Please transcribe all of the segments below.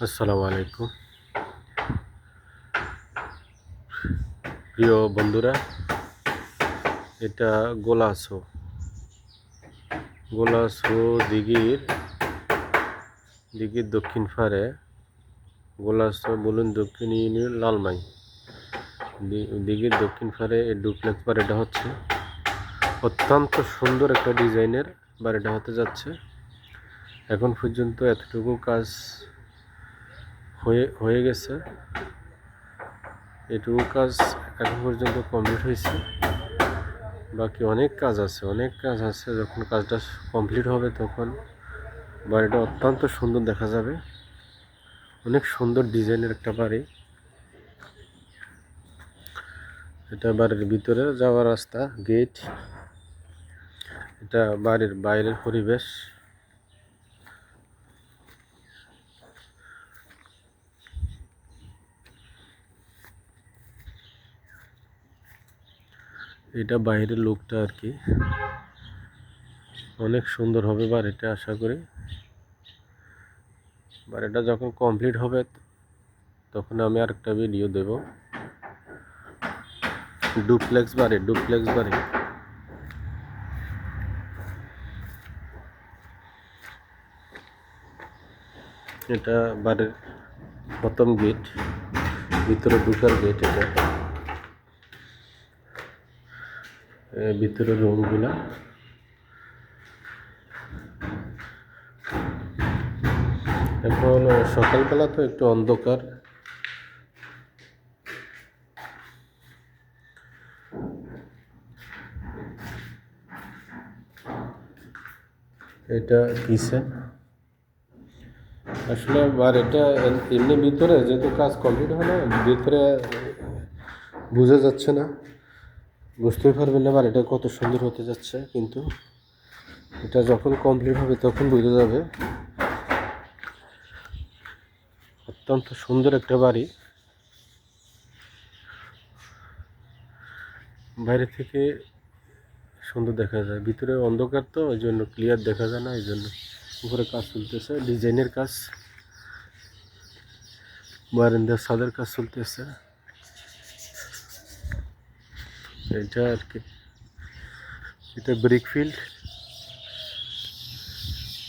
আসসালামু আলাইকুম। প্রিয় বন্ধুরা, এটা গোলাসো। গোলাসো দিঘির দিঘির দক্ষিণ পারে গোলাসো বলুন দক্ষিণ ইউনিয়ন লালমাই। দিঘির দক্ষিণ পারে এই ডুপ্লেক্স বাড়িটা হচ্ছে। অত্যন্ত সুন্দর একটা ডিজাইনের বাড়িটা হতে যাচ্ছে। এখন পর্যন্ত এতটুকু কাজ হয়ে হয়ে গেছে। এটুকু কাজ এখন পর্যন্ত কমপ্লিট হয়েছে। বাকি অনেক কাজ আছে, অনেক কাজ আছে। যখন কাজটা কমপ্লিট হবে তখন বাড়িটা অত্যন্ত সুন্দর দেখা যাবে। অনেক সুন্দর ডিজাইনের একটা বাড়ি। এটা বাড়ির ভিতরে যাওয়ার রাস্তা গেট এটা বাড়ির বাইরের পরিবেশ। এটা বাইরের লোকটা আর কি। অনেক সুন্দর হবে বাড়িটা, আশা করি। বাড়িটা যখন কমপ্লিট হবে, তখন আমি আরেকটা ভিডিও দেব। ডুপ্লেক্স বাড়ি ডুপ্লেক্স বাড়ি। এটা বাড়ির প্রথম গেট ভিতরে ঢুকার গেট এটা। ভিতরে রুমগুলা। এখন সকালবেলা তো একটু অন্ধকার। এটা কিচেন। আসলে আর এটা এম- এমনি ভিতরে যেহেতু কাজ কমপ্লিট হয় না, ভিতরে বোঝা যাচ্ছে না। বুঝতেই পারবেন না বাড়িটা কত সুন্দর হতে যাচ্ছে, কিন্তু এটা যখন কমপ্লিট হবে তখন বোঝা যাবে। অত্যন্ত সুন্দর একটা বাড়ি। বাইরে থেকে সুন্দর দেখা যায়, ভিতরে অন্ধকার তো, ওই জন্য ক্লিয়ার দেখা যায় না, এই জন্য উপরে কাজ চলতেছে ডিজাইনের কাজ, বারান্দার সাদের কাজ চলতেছে। এটা আর কি। এটা ব্রিক ফিল্ড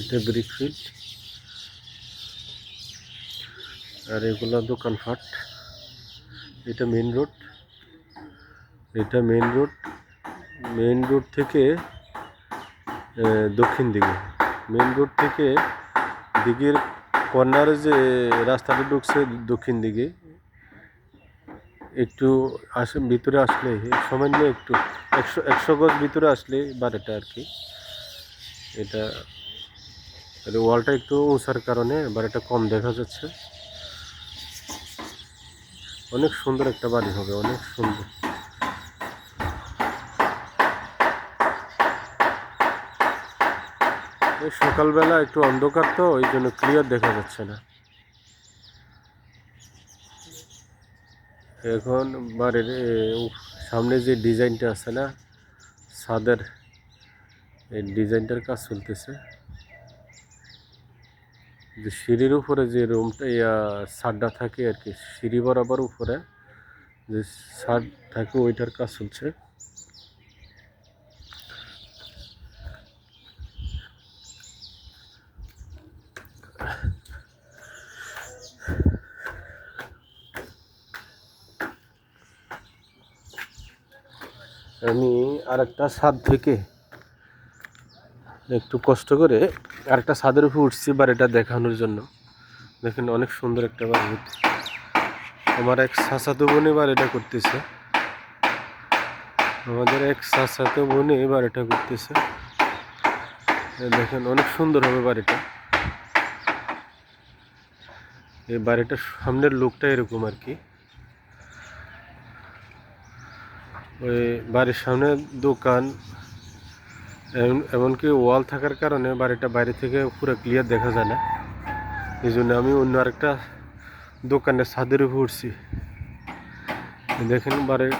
এটা ব্রিক ফিল্ড আর এগুলো দোকানপাট এটা মেন রোড এটা মেন রোড মেন রোড থেকে দক্ষিণ দিকে। মেন রোড থেকে দিকের কর্নারে যে রাস্তাটা ঢুকছে দক্ষিণ দিকে। একটু আসে, ভিতরে আসলে সামান্য একটু, একশো একশো গজ ভিতরে আসলে বাড়িটা আর কি। এটা ওয়ালটা একটু উঁচার কারণে বাড়িটা কম দেখা যাচ্ছে। অনেক সুন্দর একটা বাড়ি হবে, অনেক সুন্দর। সকালবেলা একটু অন্ধকার তো, ওই জন্য ক্লিয়ার দেখা যাচ্ছে না। এখন বাড়ির সামনে যে ডিজাইনটা আছে না, ছাদের, এই ডিজাইনটার কাজ চলতেছে। যে সিঁড়ির উপরে যে রুমটা, ইয়া, ছাদটা থাকে আর কি, সিঁড়ি বরাবর উপরে, যে ছাদ থাকে ওইটার কাজ চলছে। আমি আরেকটা ছাদ থেকে একটু কষ্ট করে আরেকটা ছাদের উপরে উঠছি বাড়িটা দেখানোর জন্য। দেখেন অনেক সুন্দর একটা বাড়ি। আমার এক চাচাতো বোনে বাড়িটা করতেছে। আমাদের এক চাচাতো বোনে বাড়িটা করতেছে। দেখেন অনেক সুন্দর হবে বাড়িটা। এই বাড়িটার সামনের লোকটা এরকম আর কি। ওই বাড়ির সামনে দোকান এমন- এমনকি ওয়াল থাকার কারণে বাড়িটা বাইরে থেকে পুরো ক্লিয়ার দেখা যায় না। এই জন্য আমি অন্য আরেকটা দোকানের ছাদের উপর উঠছি। দেখেন বাড়ির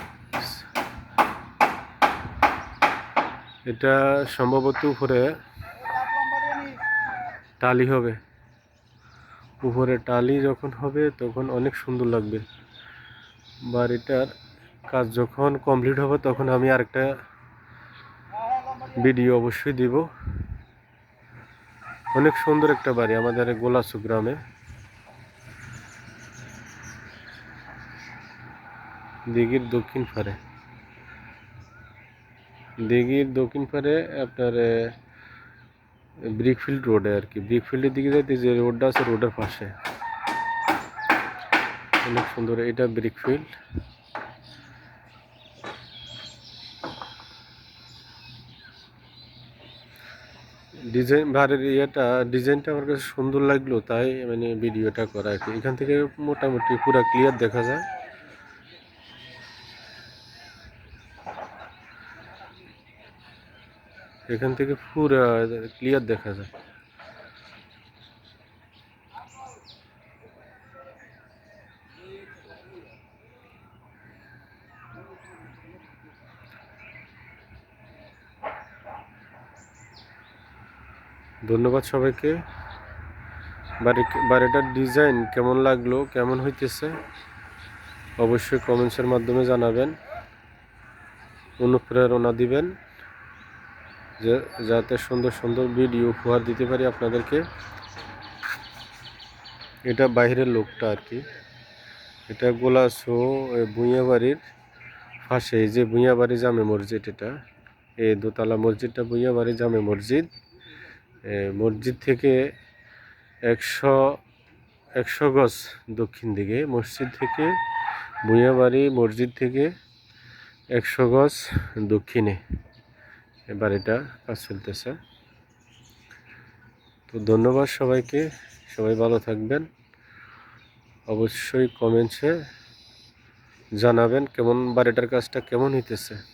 এটা সম্ভবত উপরে টালি হবে। উপরে টালি যখন হবে তখন অনেক সুন্দর লাগবে। বাড়িটার কাজ যখন কমপ্লিট হবে, তখন আমি আরেকটা ভিডিও অবশ্যই দিব। অনেক সুন্দর একটা বাড়ি আমাদের গোলাসু গ্রামে। দিঘির দক্ষিণ পারে। দিঘির দক্ষিণ পারে আপনার ব্রিকফিল্ড রোডে আর কি। ব্রিকফিল্ডের দিকে যাইতে যে রোডটা আছে, রোডের পাশে। অনেক সুন্দর এটা ব্রিকফিল্ড। ডিজাইন, ভারের ইয়েটা, ডিজাইনটা আমার কাছে সুন্দর লাগল, তাই মানে ভিডিওটা করা আর কি। এখান থেকে মোটামুটি পুরো ক্লিয়ার দেখা যায়। এখান থেকে পুরো ক্লিয়ার দেখা যায়। ধন্যবাদ সবাইকে। বাড়ি বাড়িটার ডিজাইন কেমন লাগল, কেমন হইতেছে, অবশ্যই কমেন্টসের মাধ্যমে জানাবেন। অনুপ্রেরণা দিবেন, যে যাতে সুন্দর সুন্দর ভিডিও উপহার দিতে পারি আপনাদেরকে। এটা বাইরের লোকটা আর কি। এটা গোলাসো ভুঁইয়া বাড়ির পাশে যে ভুঁইয়া বাড়ি জামে মসজিদ এটা। এই দোতলা মসজিদটা ভুঁইয়া বাড়ি জামে মসজিদ। মসজিদ থেকে একশো একশো গজ দক্ষিণ দিকে, মসজিদ থেকে ভুঁইয়াবাড়ি মসজিদ থেকে একশো গজ দক্ষিণে। বাড়িটা কাজ চলতেছে। তো ধন্যবাদ সবাইকে, সবাই ভালো থাকবেন। অবশ্যই কমেন্টসে জানাবেন কেমন বাড়িটার কাজটা কেমন হইতেছে।